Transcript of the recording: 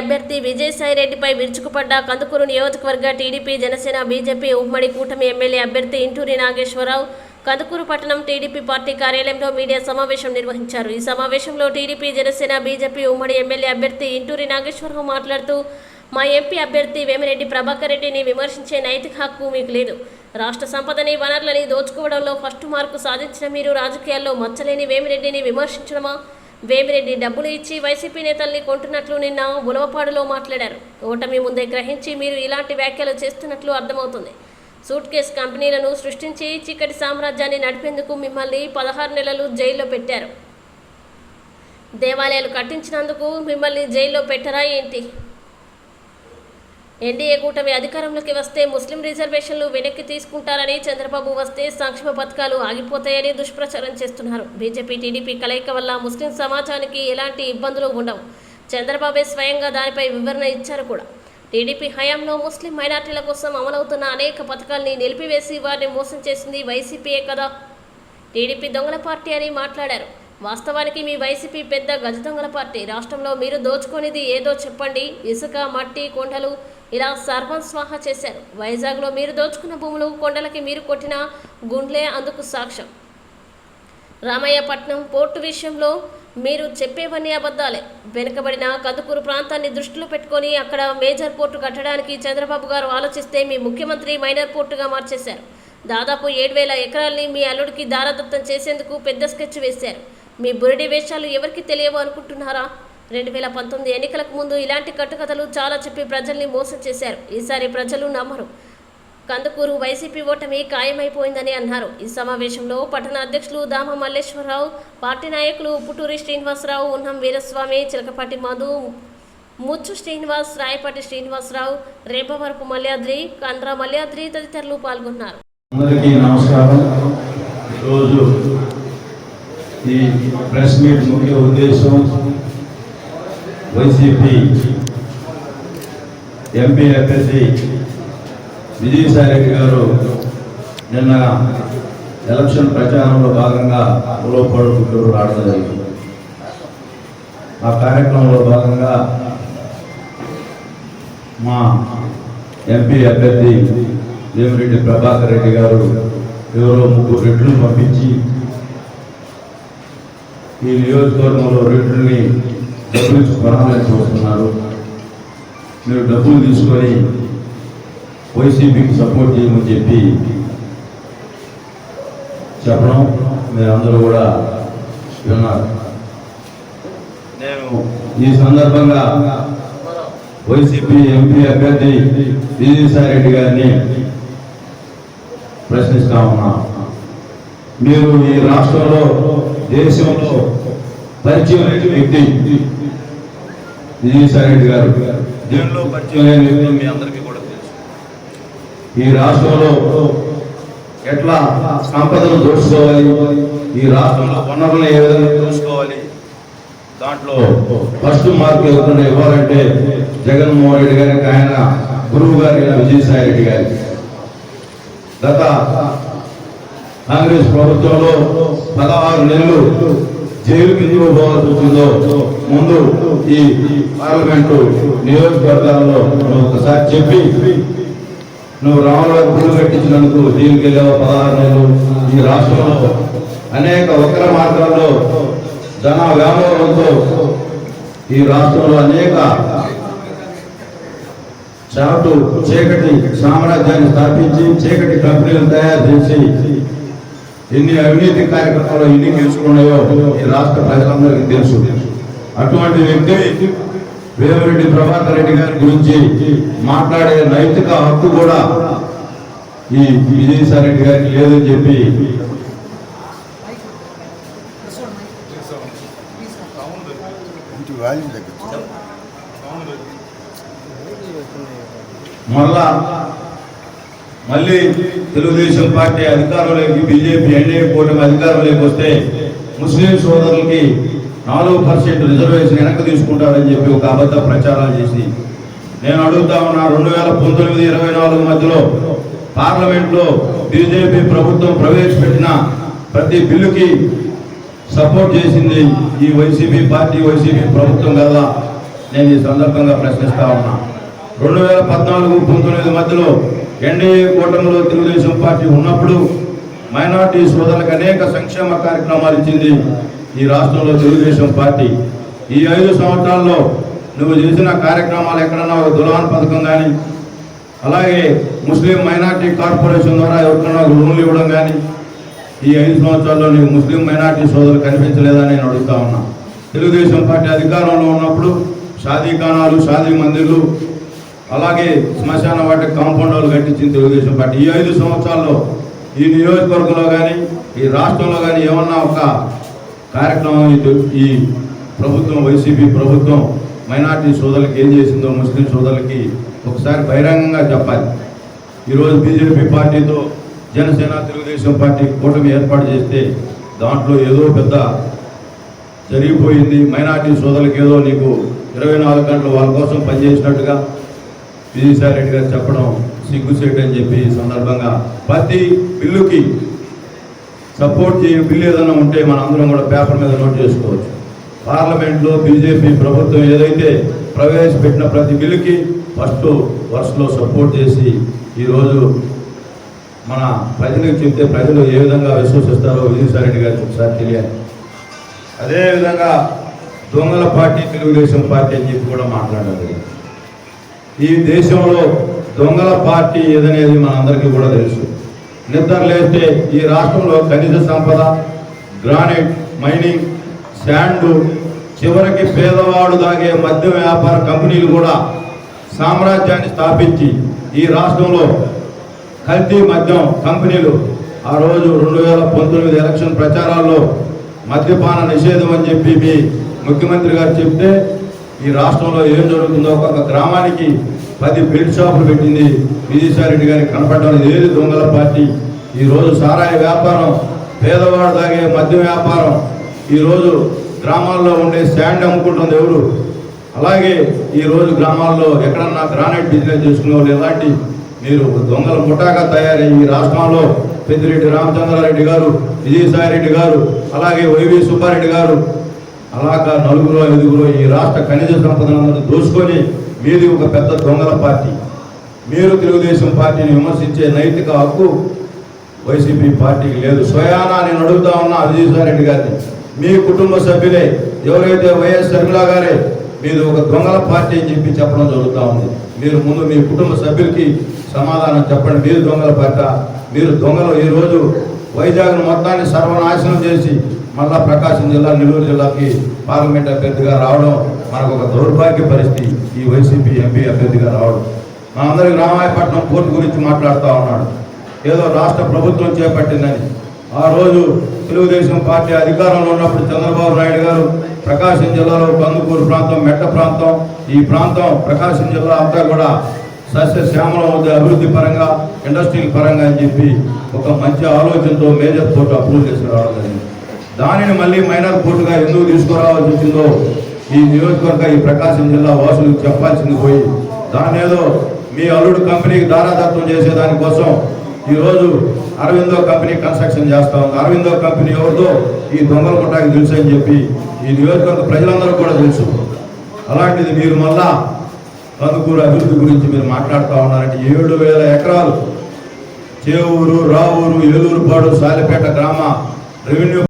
అభ్యర్థి విజయసాయిరెడ్డిపై విరుచుకుపడ్డ కందుకూరు నియోజకవర్గ TDP Janasena BJP ఉమ్మడి కూటమి ఎమ్మెల్యే అభ్యర్థి ఇంటూరి నాగేశ్వరరావు కందుకూరు పట్టణం టీడీపీ పార్టీ కార్యాలయంలో మీడియా సమావేశం నిర్వహించారు. ఈ సమావేశంలో టీడీపీ జనసేన బీజేపీ ఉమ్మడి ఎమ్మెల్యే అభ్యర్థి ఇంటూరి నాగేశ్వరరావు మాట్లాడుతూ మా ఎంపీ అభ్యర్థి వేమిరెడ్డి ప్రభాకర్ రెడ్డిని విమర్శించే నైతిక హక్కు మీకు లేదు. రాష్ట్ర సంపదని వనరులని దోచుకోవడంలో ఫస్ట్ మార్కు సాధించిన మీరు రాజకీయాల్లో మచ్చలేని వేమిరెడ్డిని విమర్శించడమా? వేమిరెడ్డి డబ్బులు ఇచ్చి వైసీపీ నేతల్ని కొంటున్నట్లు నిన్న ఉలవపాడులో మాట్లాడారు. ఓటమి ముందే గ్రహించి మీరు ఇలాంటి వ్యాఖ్యలు చేస్తున్నట్లు అర్థమవుతుంది. సూట్ కేస్ కంపెనీలను సృష్టించి చీకటి సామ్రాజ్యాన్ని నడిపేందుకు మిమ్మల్ని పదహారు నెలలు జైల్లో పెట్టారు. దేవాలయాలు కట్టించినందుకు మిమ్మల్ని జైల్లో పెట్టరా ఏంటి? ఎన్డీఏ కూటమి అధికారంలోకి వస్తే ముస్లిం రిజర్వేషన్లు వెనక్కి తీసుకుంటారని చంద్రబాబు వస్తే సంక్షేమ పథకాలు ఆగిపోతాయని దుష్ప్రచారం చేస్తున్నారు. బీజేపీ టీడీపీ కలయిక వల్ల ముస్లిం సమాజానికి ఎలాంటి ఇబ్బందులు ఉండవు. చంద్రబాబే స్వయంగా దానిపై వివరణ ఇచ్చారు కూడా. టీడీపీ హయాంలో ముస్లిం మైనార్టీల కోసం అమలవుతున్న అనేక పథకాల్ని నిలిపివేసి వారిని మోసం చేసింది వైసీపీయే కదా? టీడీపీ దొంగల పార్టీ అని మాట్లాడారు. వాస్తవానికి మీ వైసీపీ పెద్ద గజ దొంగల పార్టీ. రాష్ట్రంలో మీరు దోచుకునేది ఏదో చెప్పండి. ఇసుక మట్టి కొండలు ఇలా సర్వస్వాహ చేశారు. వైజాగ్లో మీరు దోచుకున్న భూములు కొండలకి మీరు కొట్టిన గుండ్లే అందుకు సాక్ష్యం. రామయ్యపట్నం పోర్టు విషయంలో మీరు చెప్పేవన్నీ అబద్ధాలే. వెనుకబడిన కందుకూరు ప్రాంతాన్ని దృష్టిలో పెట్టుకొని అక్కడ మేజర్ పోర్టు కట్టడానికి చంద్రబాబు గారు ఆలోచిస్తే మీ ముఖ్యమంత్రి మైనర్ పోర్టుగా మార్చేశారు. దాదాపు ఏడు వేల ఎకరాల్ని మీ అల్లుడికి దారదత్తం చేసేందుకు పెద్ద స్కెచ్ వేశారు. మీ బురడి వేషాలు ఎవరికి తెలియవు అనుకుంటున్నారా? రెండు వేల పంతొమ్మిది ఎన్నికలకు ముందు ఇలాంటి కట్టుకథలు చాలా చెప్పి ప్రజల్ని మోసం చేశారు. ఈసారి ప్రజలు నమ్మరు. కందుకూరు వైసీపీ ఓటమి ఖాయమైపోయిందని అన్నారు. ఈ సమావేశంలో పట్టణ అధ్యక్షులు దామ మల్లేశ్వరరావు పార్టీ నాయకులు పుటూరి శ్రీనివాసరావు ఉన్నం వీరస్వామి చిలకపాటి మధు ముచ్చు శ్రీనివాస్ రాయపాటి శ్రీనివాసరావు రేపవరపు మల్యాద్రి కండ్రా మల్యాద్రి తదితరులు పాల్గొన్నారు. అందరికీ నమస్కారం. ఈరోజు ఈ ప్రెస్ మీట్ ముఖ్య ఉద్దేశం వైసీపీ ఎంపీ అభ్యర్థి విజయసాయిరెడ్డి గారు నిన్న ఎలక్షన్ ప్రచారంలో భాగంగా ఉలవపాడు గుంటూరు రావడం జరిగింది. ఆ కార్యక్రమంలో భాగంగా మా ఎంపీ అభ్యర్థి దేవిరెడ్డి ప్రభాకర్ రెడ్డి గారు ఎవరో ముగ్గురు రెడ్లు పంపించి ఈ నియోజకవర్గంలో రెడ్లని డబ్బులు ఇచ్చి చూస్తున్నారు. మీరు డబ్బులు తీసుకొని వైసీపీకి సపోర్ట్ చేయమని చెప్పి చెప్పడం మీరందరూ అందరూ కూడా విన్నారు. నేను ఈ సందర్భంగా వైసీపీ ఎంపీ అభ్యర్థి విజయసాయి రెడ్డి గారిని ప్రశ్నిస్తా ఉన్నా. మీరు ఈ రాష్ట్రంలో దేశంలో పరిచయం లేని వ్యక్తి. విజయసాయి రెడ్డి గారు. దేనిలో పరిచయం లేని వ్యక్తి మీ అందరికీ కూడా తెలుసు. ఈ రాష్ట్రంలో ఎట్లా సంపదను దోచుకోవాలి? ఈ రాష్ట్రంలో వనరులను ఏ విధంగా దోచుకోవాలి? దాంట్లో ఫస్ట్ మార్క్ ఎవరికైనా ఇవ్వాలంటే జగన్మోహన్ రెడ్డి గారికి ఆయన గురువు గారి విజయసాయి రెడ్డి గారికి గత కాంగ్రెస్ ప్రభుత్వంలో పదహారు నెలలు జైలుకి ఎందుకు పోవాల్సి వచ్చిందో ముందు ఈ పార్లమెంటు నియోజకవర్గాల్లో నువ్వు ఒకసారి చెప్పి నువ్వు రామరాజు గుడి కట్టించినందుకు జైలుకి వెళ్ళావు పదహారు నెలలు ఈ రాష్ట్రంలో? అనేక వక్ర మార్గాల్లో ధన వ్యామోహంతో ఈ రాష్ట్రంలో అనేక చాటు చీకటి సామ్రాజ్యాన్ని స్థాపించి చీకటి కంపెనీలు తయారు చేసి ఎన్ని అవినీతి కార్యక్రమాలు ఎన్ని గెలుచుకున్నాయో ఈ రాష్ట్ర ప్రజలందరికీ తెలుసు. అటువంటి వ్యక్తి వేమిరెడ్డి ప్రభాకర్ రెడ్డి గారి గురించి మాట్లాడే నైతిక హక్కు కూడా ఈ విజయసాయి రెడ్డి గారికి లేదని చెప్పి మళ్ళా మళ్ళీ తెలుగుదేశం పార్టీ అధికారంలోకి బీజేపీ ఎన్డీఏ కూటమి అధికారంలోకి వస్తే ముస్లిం సోదరులకి నాలుగు పర్సెంట్ రిజర్వేషన్ వెనక్కి తీసుకుంటారని చెప్పి ఒక అబద్ధ ప్రచారాలు చేసి నేను అడుగుతా ఉన్నా రెండు వేల పంతొమ్మిది ఇరవై నాలుగు మధ్యలో పార్లమెంట్లో బీజేపీ ప్రభుత్వం ప్రవేశపెట్టిన ప్రతి బిల్లుకి సపోర్ట్ చేసింది ఈ వైసీపీ పార్టీ వైసీపీ ప్రభుత్వం కదా. నేను ఈ సందర్భంగా ప్రశ్నిస్తా ఉన్నా. రెండు వేల పద్నాలుగు పంతొమ్మిది మధ్యలో ఎన్డీఏ కూటమిలో తెలుగుదేశం పార్టీ ఉన్నప్పుడు మైనార్టీ సోదరులకు అనేక సంక్షేమ కార్యక్రమాలు ఇచ్చింది ఈ రాష్ట్రంలో తెలుగుదేశం పార్టీ. ఈ ఐదు సంవత్సరాల్లో నువ్వు చేసిన కార్యక్రమాలు ఎక్కడన్నా ఒక దులాన్ పథకం కానీ అలాగే ముస్లిం మైనార్టీ కార్పొరేషన్ ద్వారా ఎవరికైనా లోన్లు ఇవ్వడం కానీ ఈ ఐదు సంవత్సరాల్లో నీకు ముస్లిం మైనార్టీ సోదరులు కనిపించలేదని నేను అడుగుతా ఉన్నా. తెలుగుదేశం పార్టీ అధికారంలో ఉన్నప్పుడు షాదీ ఖానాలు షాదీ మందిర్లు అలాగే శ్మశాన వాటి కాంపౌండ్ కట్టించింది తెలుగుదేశం పార్టీ. ఈ ఐదు సంవత్సరాల్లో ఈ నియోజకవర్గంలో కానీ ఈ రాష్ట్రంలో కానీ ఏమన్నా ఒక కార్యక్రమం ఈ ఈ ప్రభుత్వం వైసీపీ ప్రభుత్వం మైనార్టీ సోదరులకి ఏం చేసిందో ముస్లిం సోదరులకి ఒకసారి బహిరంగంగా చెప్పాలి. ఈరోజు బీజేపీ పార్టీతో జనసేన తెలుగుదేశం పార్టీ కూటమి ఏర్పాటు చేస్తే దాంట్లో ఏదో పెద్ద జరిగిపోయింది. మైనార్టీ సోదరులకు ఏదో నీకు ఇరవై నాలుగు గంటలు వాళ్ళ కోసం పనిచేసినట్టుగా విజయసాయి రెడ్డి గారు చెప్పడం సిగ్గుసేట అని చెప్పి సందర్భంగా ప్రతి బిల్లుకి సపోర్ట్ చేయని బిల్లు ఏదైనా ఉంటే మన అందరం కూడా పేపర్ మీద నోట్ చేసుకోవచ్చు. పార్లమెంట్లో బీజేపీ ప్రభుత్వం ఏదైతే ప్రవేశపెట్టిన ప్రతి బిల్లుకి ఫస్ట్ వరుసలో సపోర్ట్ చేసి ఈరోజు మన ప్రజలకు చెప్తే ప్రజలు ఏ విధంగా విశ్వసిస్తారో విజయసాయి రెడ్డి గారికి ఒకసారి తెలియాలి. అదేవిధంగా దొంగల పార్టీ తెలుగుదేశం పార్టీ అని చెప్పి కూడా మాట్లాడారు ఈ దేశంలో దొంగల పార్టీ ఏదనేది మనందరికీ కూడా తెలుసు. నిద్ర లేస్తే ఈ రాష్ట్రంలో ఖనిజ సంపద గ్రానైట్ మైనింగ్ శాండు చివరికి పేదవాడు దాగే మద్య వ్యాపార కంపెనీలు కూడా సామ్రాజ్యాన్ని స్థాపించి ఈ రాష్ట్రంలో కల్తీ మద్యం కంపెనీలు ఆ రోజు రెండు వేల పంతొమ్మిది ఎలక్షన్ ప్రచారాల్లో మద్యపాన నిషేధం అని చెప్పి మీ ముఖ్యమంత్రి గారు చెప్తే ఈ రాష్ట్రంలో ఏం జరుగుతుందో ఒక గ్రామానికి పది బెల్ట్ షాపులు పెట్టింది విజయసాయిరెడ్డి గారికి కనపడడం లేదు. ఏది దొంగల పార్టీ ఈరోజు సారాయి వ్యాపారం పేదవాడు తాగే మద్యం వ్యాపారం ఈరోజు గ్రామాల్లో ఉండే శాండ్ అమ్ముకుంటుంది ఎవరు అలాగే ఈరోజు గ్రామాల్లో ఎక్కడన్నా గ్రానైట్ బిజినెస్ చేసుకునే వాళ్ళు ఎలాంటి మీరు దొంగల ముఠాగా తయారై ఈ రాష్ట్రంలో పెద్దిరెడ్డి రామచంద్రారెడ్డి గారు విజయసాయిరెడ్డి గారు అలాగే వైవి సుబ్బారెడ్డి గారు అలాగా నలుగురు ఐదుగురు ఈ రాష్ట్ర ఖనిజ సంపదనందరూ దోచుకొని మీది ఒక పెద్ద దొంగల పార్టీ. మీరు తెలుగుదేశం పార్టీని విమర్శించే నైతిక హక్కు వైసీపీ పార్టీకి లేదు. స్వయానా నేను అడుగుతా ఉన్నా విజయసాయి రెడ్డి గారిని. మీ కుటుంబ సభ్యులే ఎవరైతే వైఎస్ షర్మిల గారే మీరు ఒక దొంగల పార్టీ అని చెప్పి చెప్పడం జరుగుతూ ఉంది. మీరు ముందు మీ కుటుంబ సభ్యులకి సమాధానం చెప్పండి. మీరు దొంగల పార్టీ మీరు దొంగలు. ఈరోజు వైజాగ్ను వైజాగ్ మొత్తాన్ని సర్వనాశనం చేసి మళ్ళా ప్రకాశం జిల్లా నెల్లూరు జిల్లాకి పార్లమెంట్ అభ్యర్థిగా రావడం మనకు ఒక దౌర్భాగ్య పరిస్థితి. ఈ వైసీపీ ఎంపీ అభ్యర్థిగా రావడం. మనందరికి రామాయపట్నం పోర్టు గురించి మాట్లాడుతూ ఉన్నాడు. ఏదో రాష్ట్ర ప్రభుత్వం చేపట్టిందని. ఆ రోజు తెలుగుదేశం పార్టీ అధికారంలో ఉన్నప్పుడు చంద్రబాబు నాయుడు గారు ప్రకాశం జిల్లాలో బందుకూరు ప్రాంతం మెట్ట ప్రాంతం. ఈ ప్రాంతం ప్రకాశం జిల్లా అంతా కూడా సస్యశ్యామలం ఉంది అభివృద్ధి పరంగా ఇండస్ట్రియల్ పరంగా అని చెప్పి ఒక మంచి ఆలోచనతో మేజర్ తోటి అప్రూవ్ చేసి రావడం జరిగింది. దానిని మళ్ళీ మైనర్ పోర్టుగా ఎందుకు తీసుకురావాల్సి వచ్చిందో ఈ నియోజకవర్గ ఈ ప్రకాశం జిల్లా వాసులకు చెప్పాల్సింది పోయి దాని ఏదో మీ అల్లుడు కంపెనీకి దారాదత్వం చేసేదానికోసం ఈరోజు అరవిందో కంపెనీ కన్స్ట్రక్షన్ చేస్తా ఉంది. అరవిందో కంపెనీ ఎవరితో ఈ దొంగల కొట్టాకి తెలుసు అని చెప్పి ఈ నియోజకవర్గ ప్రజలందరూ కూడా తెలుసు. అలాంటిది మీరు మళ్ళా కందుకూరు అభివృద్ధి గురించి మీరు మాట్లాడుతూ ఉన్నారంటే ఏడు వేల ఎకరాలు చేవూరు రావూరు ఏలూరుపాడు సాలిపేట గ్రామ రెవెన్యూ